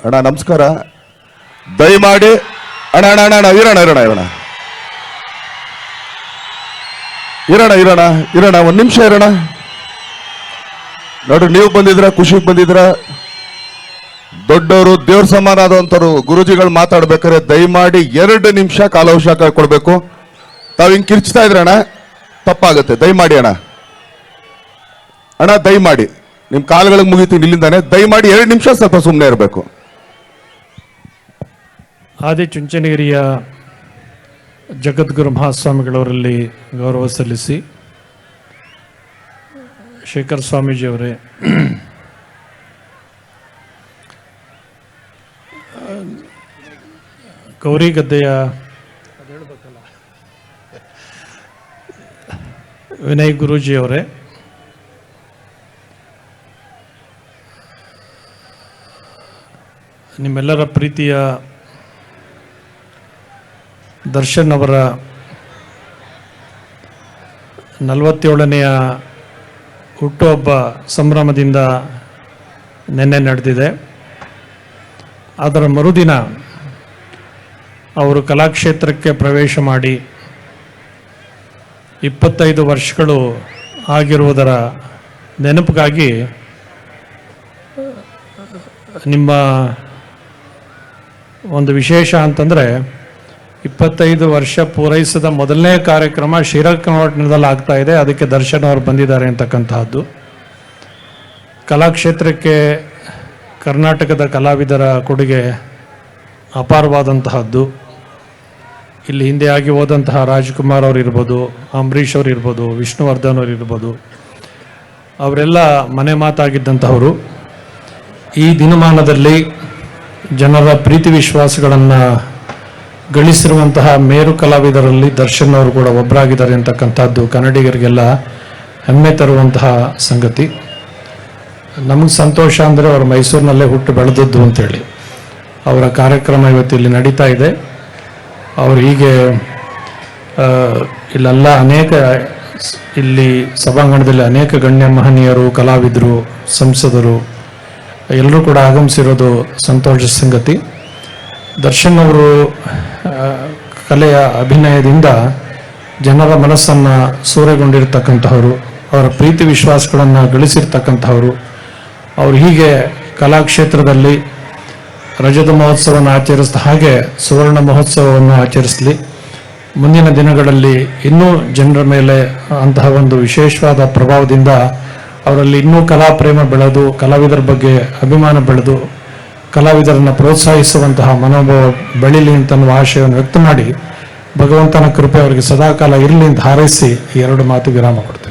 ಅಣ್ಣ, ನಮಸ್ಕಾರ. ದಯಮಾಡಿ, ಅಣ್ಣ ಅಣ್ಣ ಅಣ್ಣ ಇರೋಣ ಇರೋಣ ಇರೋಣ. ಇರೋಣ ಇರೋಣ ಇರೋಣ, ಒಂದು ನಿಮಿಷ ಇರೋಣ. ನೋಡ್ರಿ, ನೀವು ಬಂದಿದ್ರ ಖುಷಿಗೆ ಬಂದಿದ್ರ ದೊಡ್ಡವರು, ದೇವ್ರ ಸಮಾನ ಆದಂಥವ್ರು ಗುರುಜಿಗಳು ಮಾತಾಡ್ಬೇಕಾದ್ರೆ ದಯಮಾಡಿ ಎರಡು ನಿಮಿಷ ಕಾಲಾವಕಾಶ ಕೊಡಬೇಕು. ತಾವು ಹಿಂಗೆ ಕಿರ್ಚ್ತಾ ಇದ್ರಣ್ಣ ತಪ್ಪಾಗುತ್ತೆ, ದಯಮಾಡಿ, ಅಣ್ಣ. ಅಣ್ಣ, ದಯಮಾಡಿ. ನಿಮ್ಮ ಕಾಲುಗಳಿಗೆ ಮುಗಿತೀನಿ, ಇಲ್ಲಿಂದಾನೆ. ದಯಮಾಡಿ ಎರಡು ನಿಮಿಷ ಸ್ವಲ್ಪ ಸುಮ್ಮನೆ ಇರಬೇಕು. ಆದಿ ಚುಂಚನಗಿರಿಯ ಜಗದ್ಗುರು ಮಹಾಸ್ವಾಮಿಗಳವರಲ್ಲಿ ಗೌರವ ಸಲ್ಲಿಸಿ ಶೇಖರ್ ಸ್ವಾಮೀಜಿಯವರೇ ಗೌರಿಗದ್ದೆಯ ವಿನಯ್ ಗುರೂಜಿಯವರೇ ನಿಮ್ಮೆಲ್ಲರ ಪ್ರೀತಿಯ ದರ್ಶನ್ ಅವರ ನಲವತ್ತೇಳನೆಯ ಹುಟ್ಟುಹಬ್ಬ ಸಂಭ್ರಮದಿಂದ ನಿನ್ನೆ ನಡೆದಿದೆ. ಅದರ ಮರುದಿನ ಅವರು ಕಲಾಕ್ಷೇತ್ರಕ್ಕೆ ಪ್ರವೇಶ ಮಾಡಿ ಇಪ್ಪತ್ತೈದು ವರ್ಷಗಳು ಆಗಿರುವುದರ ನೆನಪಿಗಾಗಿ ನಿಮ್ಮ ಒಂದು ವಿಶೇಷ ಅಂತಂದರೆ ಇಪ್ಪತ್ತೈದು ವರ್ಷ ಪೂರೈಸಿದ ಮೊದಲನೇ ಕಾರ್ಯಕ್ರಮ ಶ್ರೀರಂಗಪಟ್ಟಣದಲ್ಲಿ ಆಗ್ತಾ ಇದೆ. ಅದಕ್ಕೆ ದರ್ಶನ್ ಅವರು ಬಂದಿದ್ದಾರೆ ಅಂತಕ್ಕಂತಹದ್ದು. ಕಲಾಕ್ಷೇತ್ರಕ್ಕೆ ಕರ್ನಾಟಕದ ಕಲಾವಿದರ ಕೊಡುಗೆ ಅಪಾರವಾದಂತಹದ್ದು. ಇಲ್ಲಿ ಹಿಂದೆ ಆಗಿ ಹೋದಂತಹ ರಾಜ್ಕುಮಾರ್ ಅವರು ಇರ್ಬೋದು, ಅಂಬರೀಷ್ ಅವರು ಇರ್ಬೋದು, ವಿಷ್ಣುವರ್ಧನ್ ಅವರು ಇರ್ಬೋದು, ಅವರೆಲ್ಲ ಮನೆ ಮಾತಾಗಿದ್ದಂಥವರು ಈ ದಿನಮಾನದಲ್ಲಿ ಜನರ ಪ್ರೀತಿ ವಿಶ್ವಾಸಗಳನ್ನು ಗಳಿಸಿರುವಂತಹ ಮೇರು ಕಲಾವಿದರಲ್ಲಿ ದರ್ಶನ್ ಅವರು ಕೂಡ ಒಬ್ಬರಾಗಿದ್ದಾರೆ ಅಂತಕ್ಕಂಥದ್ದು ಕನ್ನಡಿಗರಿಗೆಲ್ಲ ಹೆಮ್ಮೆ ತರುವಂತಹ ಸಂಗತಿ. ನಮಗೆ ಸಂತೋಷ ಅಂದರೆ ಅವರು ಮೈಸೂರಿನಲ್ಲೇ ಹುಟ್ಟು ಬೆಳೆದದ್ದು ಅಂತೇಳಿ. ಅವರ ಕಾರ್ಯಕ್ರಮ ಇವತ್ತು ಇಲ್ಲಿ ನಡೀತಾ ಇದೆ. ಅವರು ಹೀಗೆ ಇಲ್ಲೆಲ್ಲ ಅನೇಕ, ಇಲ್ಲಿ ಸಭಾಂಗಣದಲ್ಲಿ ಅನೇಕ ಗಣ್ಯ ಮಹನೀಯರು, ಕಲಾವಿದರು, ಸಂಸದರು ಎಲ್ಲರೂ ಕೂಡ ಆಗಮಿಸಿರೋದು ಸಂತೋಷ ಸಂಗತಿ. ದರ್ಶನ್ ಅವರು ಕಲೆಯ ಅಭಿನಯದಿಂದ ಜನರ ಮನಸ್ಸನ್ನು ಸೂರೆಗೊಂಡಿರ್ತಕ್ಕಂಥವ್ರು ಅವರ ಪ್ರೀತಿ ವಿಶ್ವಾಸಗಳನ್ನು ಗಳಿಸಿರ್ತಕ್ಕಂಥವ್ರು ಅವರು ಹೀಗೆ ಕಲಾಕ್ಷೇತ್ರದಲ್ಲಿ ರಜತ ಮಹೋತ್ಸವವನ್ನು ಆಚರಿಸಿದ ಹಾಗೆ ಸುವರ್ಣ ಮಹೋತ್ಸವವನ್ನು ಆಚರಿಸಲಿ. ಮುಂದಿನ ದಿನಗಳಲ್ಲಿ ಇನ್ನೂ ಜನರ ಮೇಲೆ ಅಂತಹ ಒಂದು ವಿಶೇಷವಾದ ಪ್ರಭಾವದಿಂದ ಅವರಲ್ಲಿ ಇನ್ನೂ ಕಲಾ ಪ್ರೇಮ ಬೆಳೆದು, ಕಲಾವಿದರ ಬಗ್ಗೆ ಅಭಿಮಾನ ಬೆಳೆದು, ಕಲಾವಿದರನ್ನ ಪ್ರೋತ್ಸಾಹಿಸುವಂತಹ ಮನೋಭಾವ ಬೆಳಿಲಿ ಅಂತ ಆಶಯವನ್ನು ವ್ಯಕ್ತ ಮಾಡಿ, ಭಗವಂತನ ಕೃಪೆ ಅವರಿಗೆ ಸದಾಕಾಲ ಇರಲಿ ಅಂತ ಹಾರೈಸಿ ಎರಡು ಮಾತು ವಿರಾಮ ಕೊಡ್ತೀನಿ.